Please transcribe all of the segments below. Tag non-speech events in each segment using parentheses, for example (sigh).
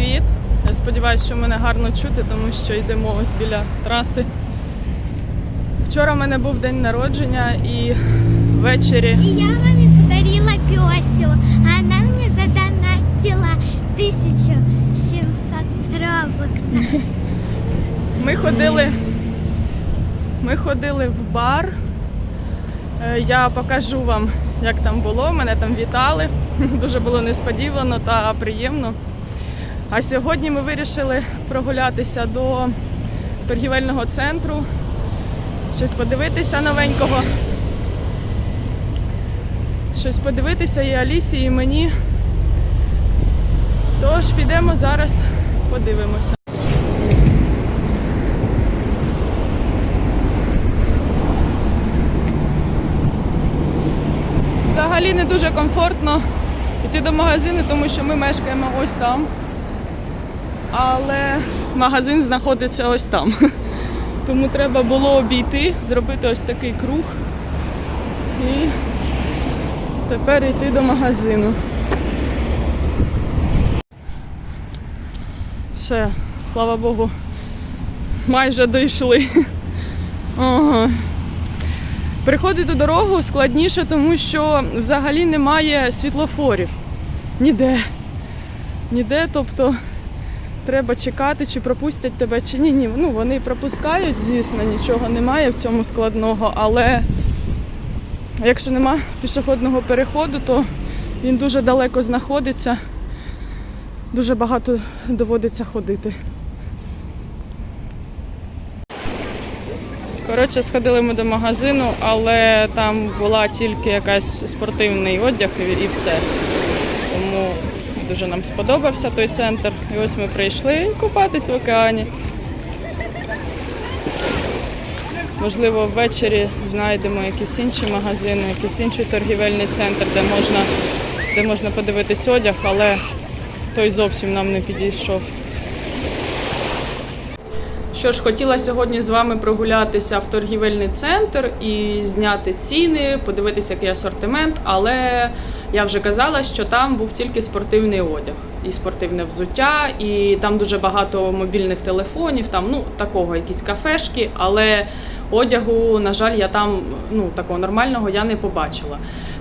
привіт! Я сподіваюся, що мене гарно чути, тому що йдемо ось біля траси. Вчора в мене був день народження і ввечері И я маме подарила песю. Она мне задонатила 1700 робоксов. (laughs) ми ходили. Ми ходили в бар. Е, Я покажу вам, як там було. Мене там вітали. (laughs) Дуже було несподівано та приємно. А сьогодні ми вирішили прогулятися до торгівельного центру, щось подивитися новенького. Щось подивитися і Алісі, і мені. Тож підемо зараз, подивимося. Взагалі не дуже комфортно йти до магазину, тому що ми мешкаємо ось там. Але магазин знаходиться ось там. (laughs) Тому треба було обійти, зробити ось такий круг. І тепер йти до магазину. Все, слава Богу, майже дійшли. (laughs) Ага. Переходити дорогу складніше, тому що взагалі немає світлофорів. Ніде. Ніде, тобто треба чекати, чи пропустять тебе, чи ні. Ні. Ну, вони пропускають, звісно, нічого немає в цьому складного, але якщо нема пішохідного переходу, то він дуже далеко знаходиться. Дуже багато доводиться ходити. Коротше, сходили ми до магазину, але там була тільки якась спортивний одяг і- все. Тому дуже нам сподобався той центр. І ось ми прийшли купатись в океані. Можливо, ввечері знайдемо якісь інші магазини, якийсь інший торгівельний центр, де можна, де можна подивитись одяг, але той зовсім нам не підійшов. Що ж, хотіла сьогодні з вами прогулятися в торгівельний центр і зняти ціни, подивитися, який асортимент, але я вже казала, що там був тільки спортивний одяг і спортивне взуття, і там дуже багато мобільних телефонів, там ну такого якісь кафешки, але одягу, на жаль, я там ну такого нормального я не побачила.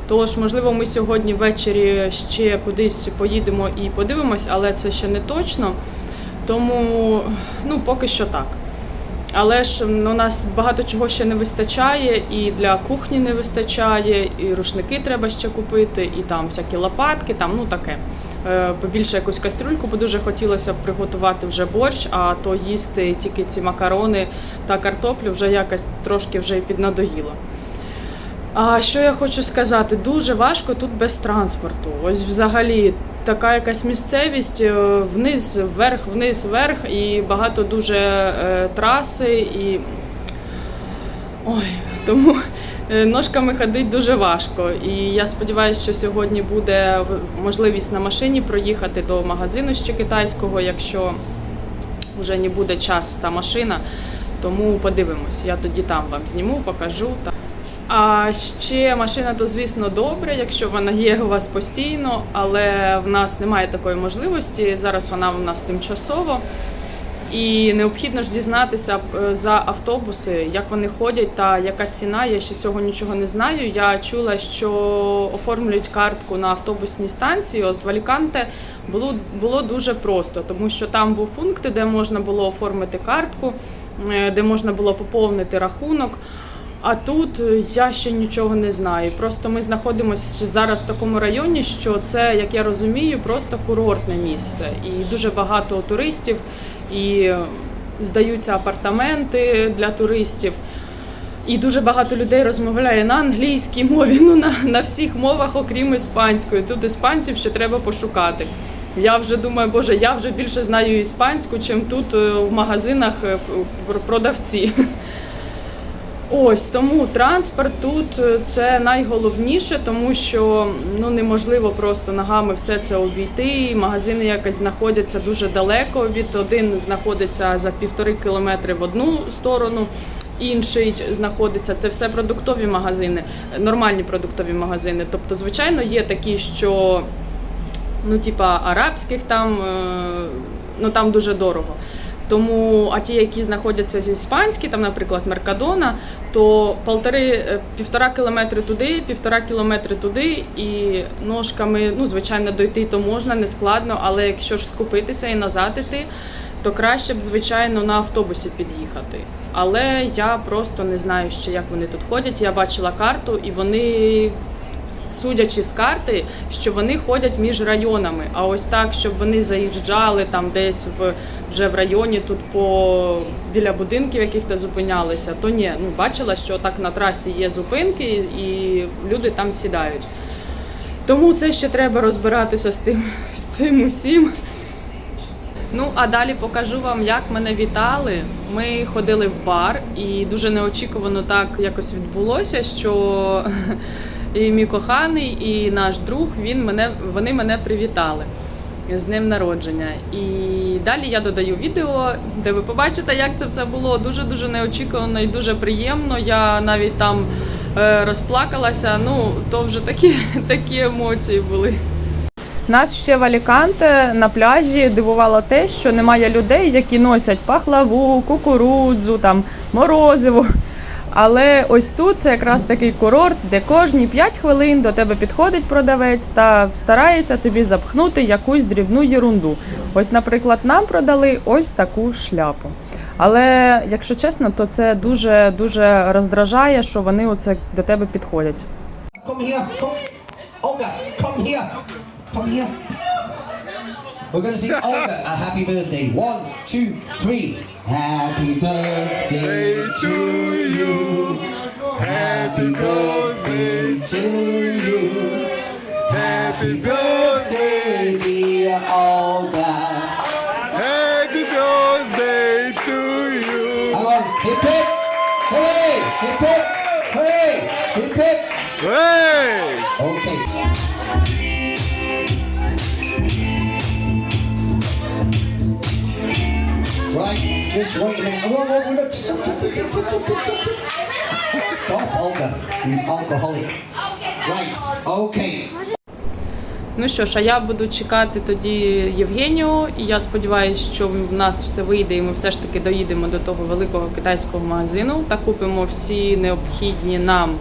Тож, можливо, ми сьогодні ввечері ще кудись поїдемо і подивимось, але це ще не точно. Тому ну поки що так. Але ж ну, у нас багато чого ще не вистачає, і для кухні не вистачає, і рушники треба ще купити, і там всякі лопатки, там ну таке. Е, Побільше якусь кастрюльку, бо дуже хотілося б приготувати вже борщ, а то їсти тільки ці макарони та картоплю вже якось трошки вже і піднадоїло. А що я хочу сказати? Дуже важко тут без транспорту. Ось взагалі така якась місцевість е, вниз, вверх, вниз, вверх, і багато дуже е, траси і. Ой, тому е, ножками ходити дуже важко. І я сподіваюся, що сьогодні буде можливість на машині проїхати до магазину ще китайського, якщо вже не буде час та машина. Тому подивимось. Я тоді там вам зніму, покажу. А ще машина, то звісно добре, якщо вона є у вас постійно, але в нас немає такої можливості. Зараз вона у нас тимчасово. І необхідно ж дізнатися е, за автобуси, як вони ходять та яка ціна. Я ще цього нічого не знаю. Я чула, що оформлюють картку на автобусній станції. От в Аліканте було, було дуже просто, тому що там був пункт, де можна було оформити картку, е, де можна було поповнити рахунок. А тут е, я ще нічого не знаю. Просто ми знаходимося зараз в такому районі, що це, як я розумію, просто курортне місце. І дуже багато туристів, і здаються апартаменти для туристів. І дуже багато людей розмовляє на англійській мові, ну на, на всіх мовах, окрім іспанської. Тут іспанців ще треба пошукати. Я вже думаю, боже, я вже більше знаю іспанську, чим тут е, в магазинах е, продавці. (laughs) Ось тому транспорт тут е, це найголовніше, тому що ну неможливо просто ногами все це обійти. Магазини якось знаходяться дуже далеко. Від один знаходиться за півтори кілометри в одну сторону, інший знаходиться. Це все продуктові магазини, нормальні продуктові магазини. Тобто, звичайно, є такі, що ну, типа арабських там, е, ну там дуже дорого. Тому, а ті, які знаходяться з іспанські, там, наприклад, Меркадона, то полтори, е, півтора кілометри туди, півтора кілометри туди, і ножками, ну, звичайно, дойти то можна, не складно, але якщо ж скупитися і назад іти, то краще б, звичайно, на автобусі під'їхати. Але я просто не знаю ще, як вони тут ходять. Я бачила карту, і вони, судячи з карти, що вони ходять між районами. А ось так, щоб вони заїжджали там десь в вже в районі, тут по біля будинків, яких то зупинялися, то ні. Ну бачила, що так на трасі є зупинки, і люди там сідають. Тому це ще треба розбиратися з тим з цим усім. Ну, а далі покажу вам, як мене вітали. Ми ходили в бар, і дуже неочікувано так якось відбулося, що і мій коханий, і наш друг він мене, вони мене привітали з днем народження. І далі я додаю відео, де ви побачите, як це все було дуже дуже неочікувано і дуже приємно. Я навіть там е, розплакалася. Ну, то вже такі, (laughs) такі емоції були. Нас ще в Аліканте на пляжі дивувало те, що немає людей, які носять пахлаву, кукурудзу, там морозиво. Але ось тут це якраз такий курорт, де кожні 5 хвилин до тебе підходить продавець та старається тобі запхнути якусь дрібну єрунду. Ось, наприклад, нам продали ось таку шляпу. Але якщо чесно, то це дуже дуже роздражає, що вони оце до тебе підходять. Come here. Come. Olga, come here. Come here. We're going to sing Olga a happy birthday. One, two, three. Happy birthday to you. Happy birthday to you. Happy birthday, dear Olga. Happy birthday to you. Hang on. Hip hip. Hooray. Hip hip. Hooray. Hip hip. Hey! Okay. Just wait a minute. Whoa, whoa, whoa, stop, stop, stop, stop, stop, stop. Stop, Olga. You alcoholic. Right, okay. Ну що ж, а я буду чекати тоді Євгенію, і я сподіваюся, що в нас все вийде, і ми все ж таки доїдемо до того великого китайського магазину та купимо всі необхідні нам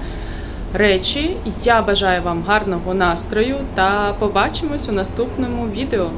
речі. Я бажаю вам гарного настрою та побачимось у наступному відео.